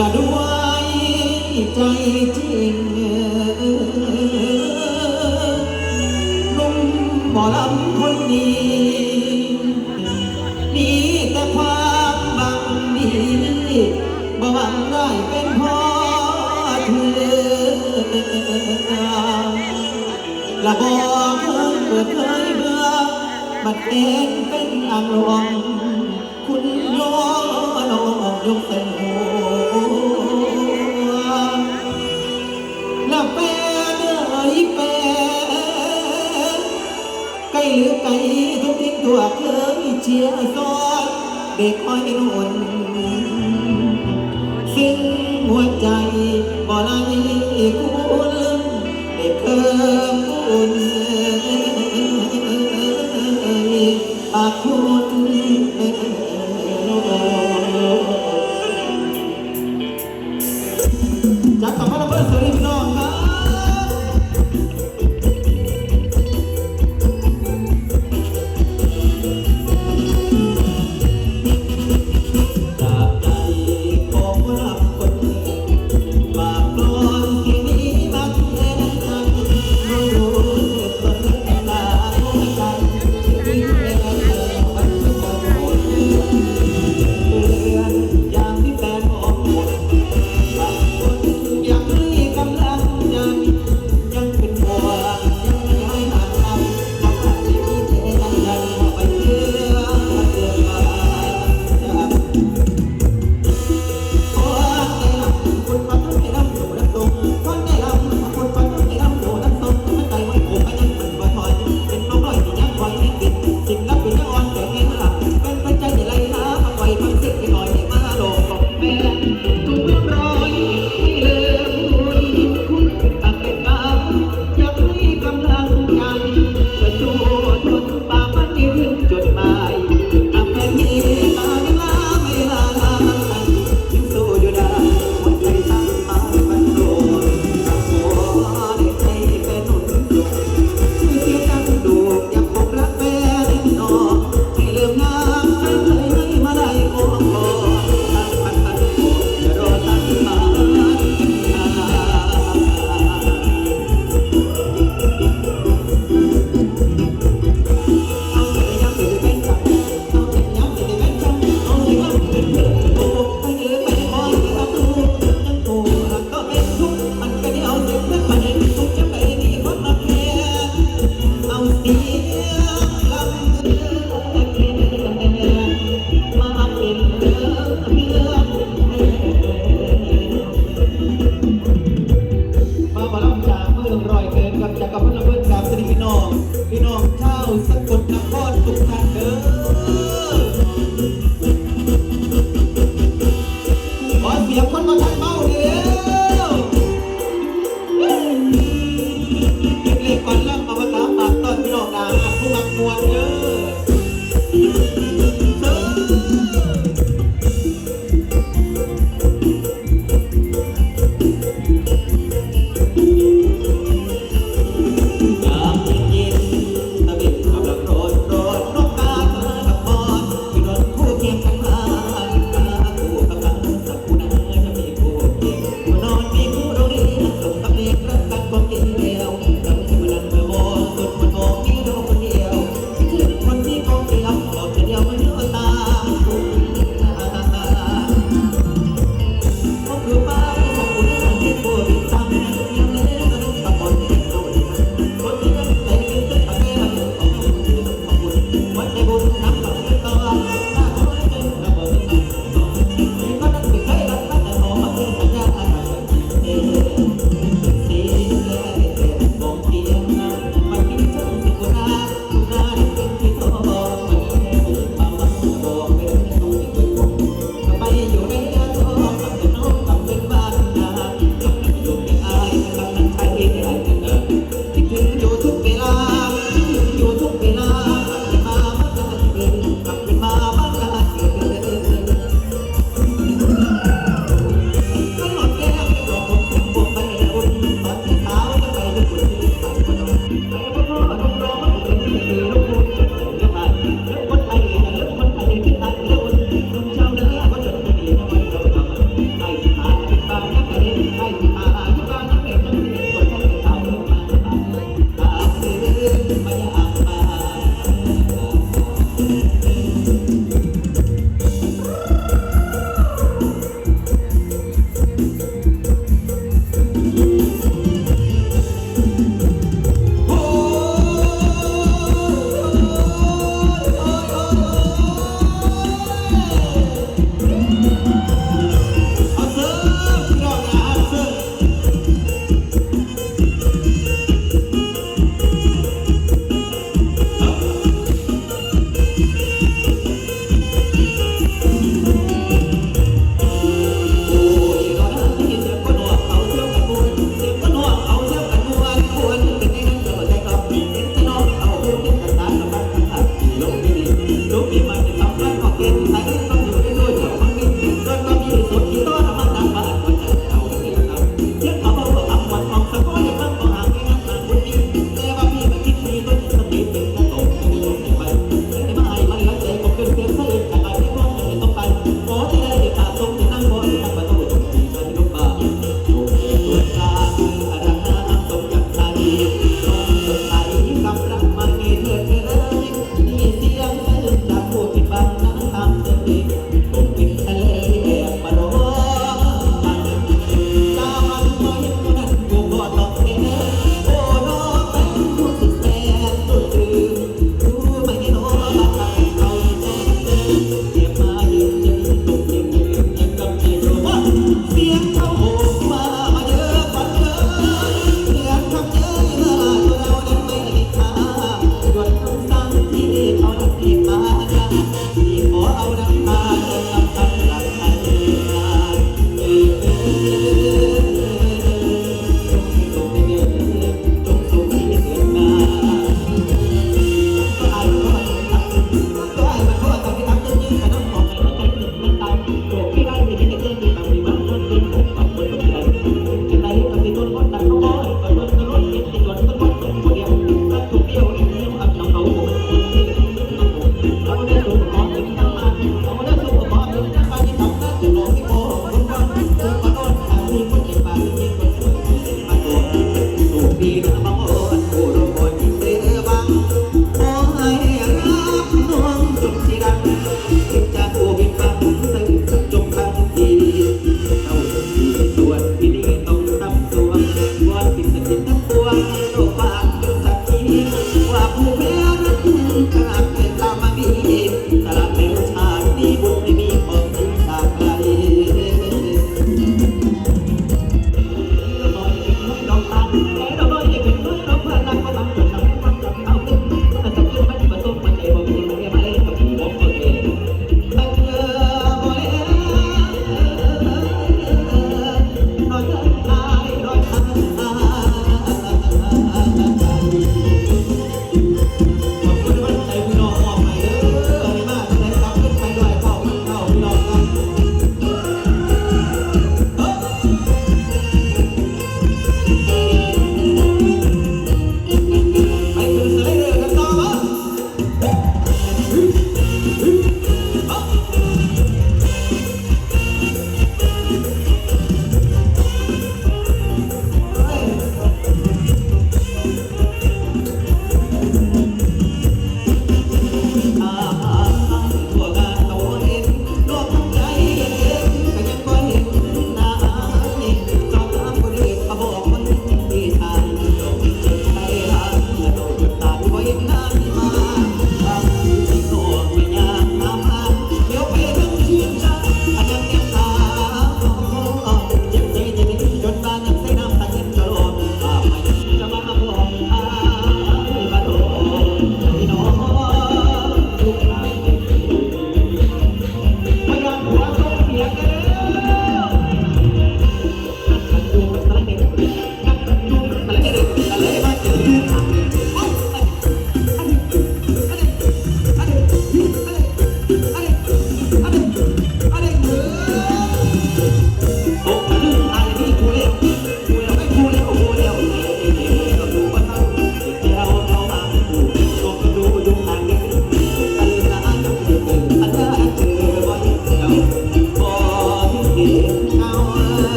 ละด้วยใจจริงนุ่มบ่ลำคนนี้มีแต่ความบังดีบ่หวังได้เป็นพ่อเธอละบอกเกิดเคยเบื่อบัดเองเป็นอังหลวงคุณโยนลงยกเส้น ใจทุกทิ้งทั่วเคยเชียร์ซ้อนเด็กคอยเนหนซึ่งหัวใจบ่ไร้คุณ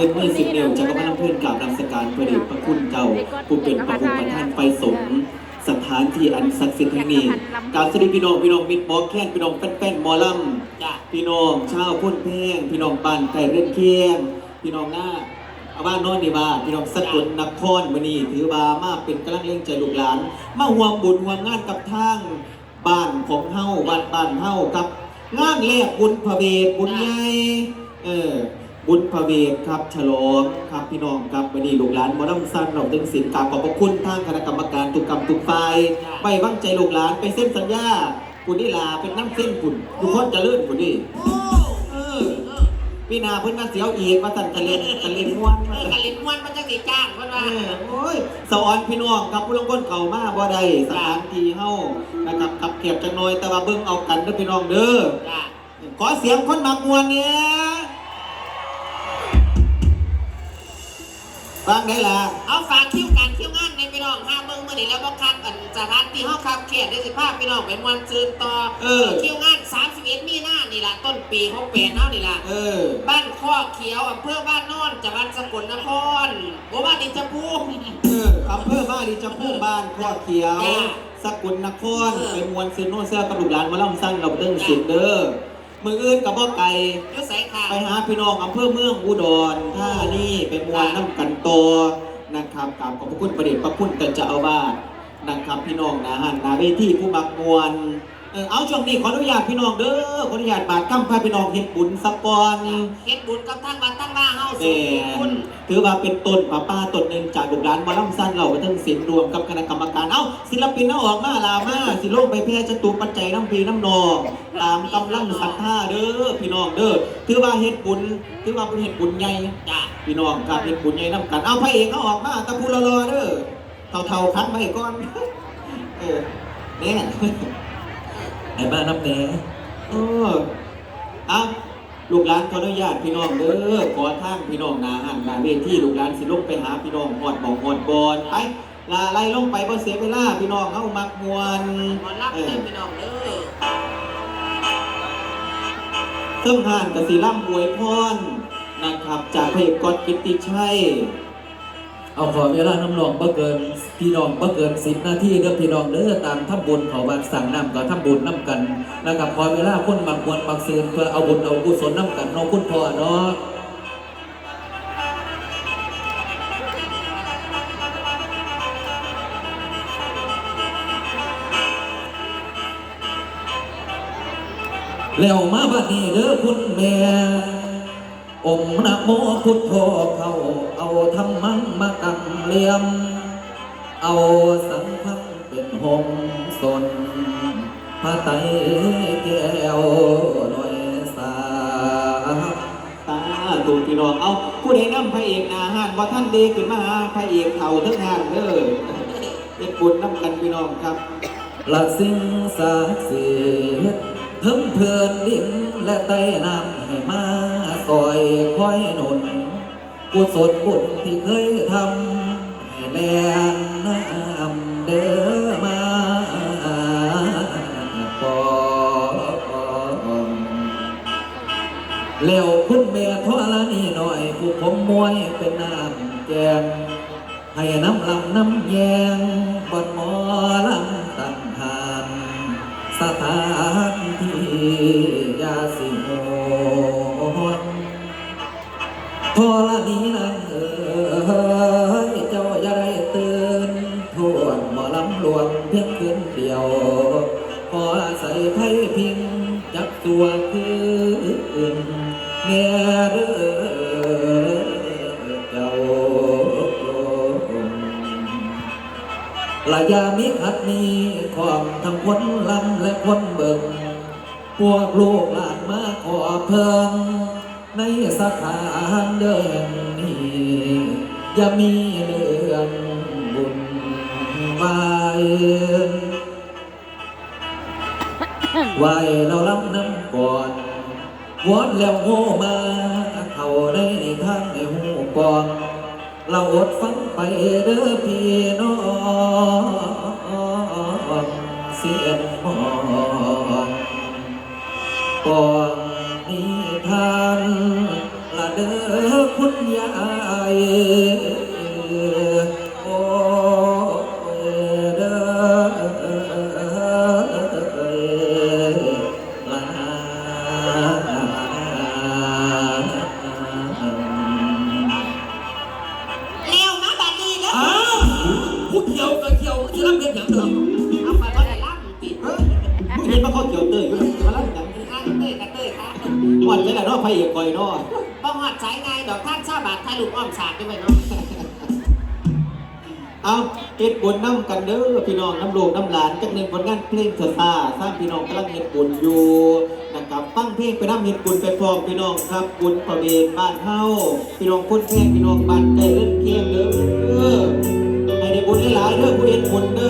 ก่อนอื่นเมื่อสิบเดียวจะก็มาทำเพื่อนกราบนำสการประเดชพระคุณเจ้าผู้เป็นพระคุณประธานไฟสงสถานที่อันศักดิ์สิทธิ์แห่งนี้กราบสวัสดีพี่น้องพี่น้องมิตรบอกแค้นพี่น้องแป้นๆมอลำจ้ะพี่น้องชาวพุ่นแพงพี่น้องบ้านไก่เรื่อนเคียง พี่น้องหน้าเอาบ้านน้นดีบ้าพี่น้องสกลนครมื้อนี้ถือว่ามาเป็นกำลังเล่นใจลูกหลาน มาห่วมบุญห่วมงานกับทางบ้านของเฮาบ้านบ้านเฮากับงานแรกบุญพระเวทบุญใหญ่เออ บุญพระเวทครับฉลองครับพี่น้องครับวันนี้ลูกหลานหมอลำสั้นเราตึงศิลป์กราบขอบพระคุณทางคณะกรรมการทุกกรรมทุกฝ่ายไว้วางใจลูกหลานไปเส้นสัญญาคุณนี่ลาเป็นน้ำเส้นคุณทุกคนจะเลื่อนคุณนี่เออพี่นาเพิ่นมาเสียวอีกมาสั่นกะเล่นกะเล่นม้วนเออกะลินม้วนมันจะสิจ้างเพิ่นเอว่าอโอ้ยสวรรค์พี่น้องครับผู้ลงคนเขามาบ่ได้สถานที่เฮานะครับขับเขียบจังน้อยแต่ว่าเบิ่งเอากันเด้อพี่น้องเด้อจ้ะขอเสียงคนมักมวนเนี่ย ฟังได้ละเอาฝากคิวการคิวงานในพี่น้องห้าเบิ่งมื้อนี้แล้วบ่คักกันสถานที่เฮาคับเขตได้สิพาพี่น้องไปมวนซืนต่อคิวงาน31มีนานี่ล่ะต้นปี68เนาะนี่ล่ะเออ บ้านข้อเขียวอำเภอบ้านโนอนจังหวัดสกลนครบ่ว่าดิจะพูมเอออำเภอบ้านดีจะพูดบ้านข้อเขียวจ้ะสกุลนครเออเป็นมวลซื้อโน่นเสื้อกับลูกหลานมาล่ำสั้นเราเรื่องสินเด้อ มืออื่นกับบ่ไก่อยู่ไสค่ะ ไปหาพี่น้องอำเภอเมืองอุดรท่านี่เป็นมวลน้ำกันโตนะครับกราบขอบพระคุณประเดชพระคุณกันเจ้าอาวาสนะครับพี่น้องนะฮันนาเวทีผู้มักมวล เออเอาช่วงนี้ขออนุญาตพี่น้องเด้อขออนุญาตบาทคำพาพี่น้องเฮ็ดบุญสักก่อนเฮ็ดบุญกับทางวัดทางบ้านเฮาแหสู่มคุณถือว่าเป็นต้นป้าป้าต้นหนึ่งจากลูกหลานหมาล่ำสั้นเราไปทั้งศิลป์รวมกับคณะกรรมการเอ้าศิลปินเอาออกมาลามาสิลงไปแพร่จตุปัจจัยน้ำพีน้ำนองตามกำลังศรัทธาเด้อพี่น้องเด้อถือว่าเฮ็ดบุญถือว่าเป็นเฮ็ดบุญใหญ่จ้ะพี่น้องครับเฮ็ดบุญใหญ่น้ำกันเอาพระเอกเอาออกมาตะพูรอๆเด้อเท่าๆคัดไว้ก่อนเออเนี่ย ไอ้บ้านน้ำแหน่เออเอาลูกหลานขออนุญาตพี่น้องเด้อขอทางพี่น้องหนาหันหนาเวทีลูกหลานสิลงไปหาพี่น้องหอดบอกหอดบอลไปลาไล่ลงไปบ่เสียเวลาพี่น้องเอามักมวนหมอรับเด้อพี่น้องเด้อเครื่องห่านกสิล่ำอวยพรนะครับจากพระเอกกอดกิตติชัย เอาขอเวลาน้ำรองบ่เกินพี่น้องบ่เกินสิบนาทีเด้อพี่น้องเด้อตามทำบุญเขาวัดสั่งน้ำก็ทำบุญน้ำกันนะครับขอเวลาคนบางมวลบางซื้อเพื่อเอาบุญเอากุศลน้ำกันน้องคุณพ่อเนาะแล้วมาบัดนี้เด้อคุณแม่ อมนะโมพุทโธเขาเอาธรรมังมากำเลียม เอาสังฆเป็นหงสนพระไตรแก้วหน่อยสาตาตูพี่น้องเอาผู้ใดนำพระเอกนาหานว่าท่านเดขึ้นมาพระเอกเข่าทั้งหานเด้อเป็นบุญน้ำกันพี่น้องครับละสิ่งศักดิ์สิทธิ์เพิ่มเพื่อนดินและใต้น้ำให้มา อยคอยหนุนกุศลบุญที่เคยทำให้แรงน้ำเด้อมาก่อนแล้วคุณแม่ทอละนี่หน่อยผู้ผมมวยเป็นน้ำแกงให้น้ำลำน้ำแยงบนหมอลำตั้งหานสถานที่ยาสิ อละนี้นั่นเอ้ยเจ้าอย่าได้ตื่นทวนหมอลำหลวงเพียงคืนเดียวขออาศัยไพ่พิงจับตัวคืนเนียเด้อเจ้าละยามิขัดนี้ความทั้งคนลำและคนเบิ่งพวกลูกหลานมาขอเพิ่ง ในสถานเดินนี้อย่ามีเรื่องบุญวายไหวเราลำน้ำก่อนวอนแล้วโง่มา เขาได้ในทางในหูปองเราอดฟังไปเด้อพี่น้องเสียงมองปอนา บ่ฮอดสายไงดอกท่านชาบาทไทยลูกอ้อมสาดด้วยเนาะเอาเฮ็ดบุญน้ำกันเด้อพี่น้องน้ำโลกน้ำหลานจักหนึ่งผลงานเพลงเถอะซ่าสร้างพี่น้องกำลังเฮ็ดบุญอยู่นะครับฟังเพลงไปน้ำเฮ็ดบุญไปพร้อมพี่น้องครับบุญประเวณบ้านเฮาพี่น้องคนแพงพี่น้องบ้านใกล้เอิ้นเคียงเด้อให้ได้บุญหลายๆเด้อผู้เฮ็ดบุญเด้อ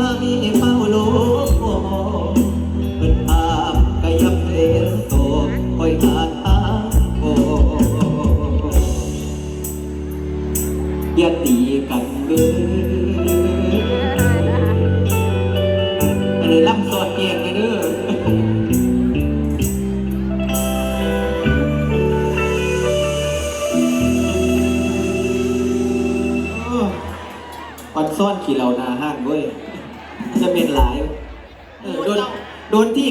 มาเวลามีเมเป็นภาพกายเพลนโตคอยหาทางโออย่าตีกันเด้ออันนี้ล่ำสอดแกงกันเด้อโอ้ปันซ่อนขี่เหล่านา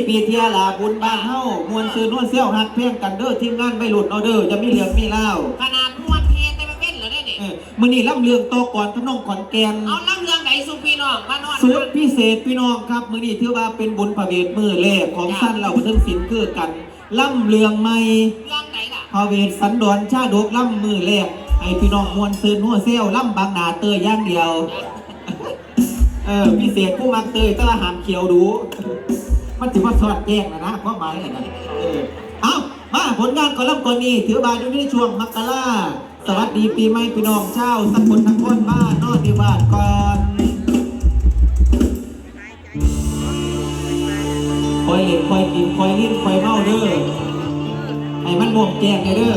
ปีเทียลาบุญบ้านเฮามวนซื้อนวลเซี่ยวหักเพียงกันเด้อทีมงานไม่หลุดเอาเด้อจะมีเหลืองมีเล่าวขนาดมวนเทแต่มาเป็นเหรอเนี่ยนี่เออมื้อนี้ล่ำเรืองโตอก่อนทำนองขอนแก่นเอาล่ำเรื่องไหนสุพี่น้องมานอนสุดพิเศษพี่น้องครับ มื้อนี้ถือว่าเป็นบุญพระเวทมือแรกของสั้นเราทึงศิลป์คือกันล่ำเรืองใหม่เรื่องไหนล่ะพระเวทสันดอนชาดกล่ำมือแรกให้พี่น้องมวนซื้อนัวเซี่ยวล่ำบางนาเตยอย่างเดียวเออพิเศษผู้มักเตยแตละหามเขียวดู มันถือว่าสอดแจ้งนะนะความหมายนะเออเอามาผลงานก่อนล่ำก่อนนี้ถือว่าอยู่ในช่วงมักกะลาสวัสดีปีใหม่พี่น้องเจ้าสักคนทั้งคนบ้านนอนดีบาทก่อนคอยเล่นคอยกินคอยลิ้นคอยเมาเด้อให้มันม่วงแจ้งเลยเด้อ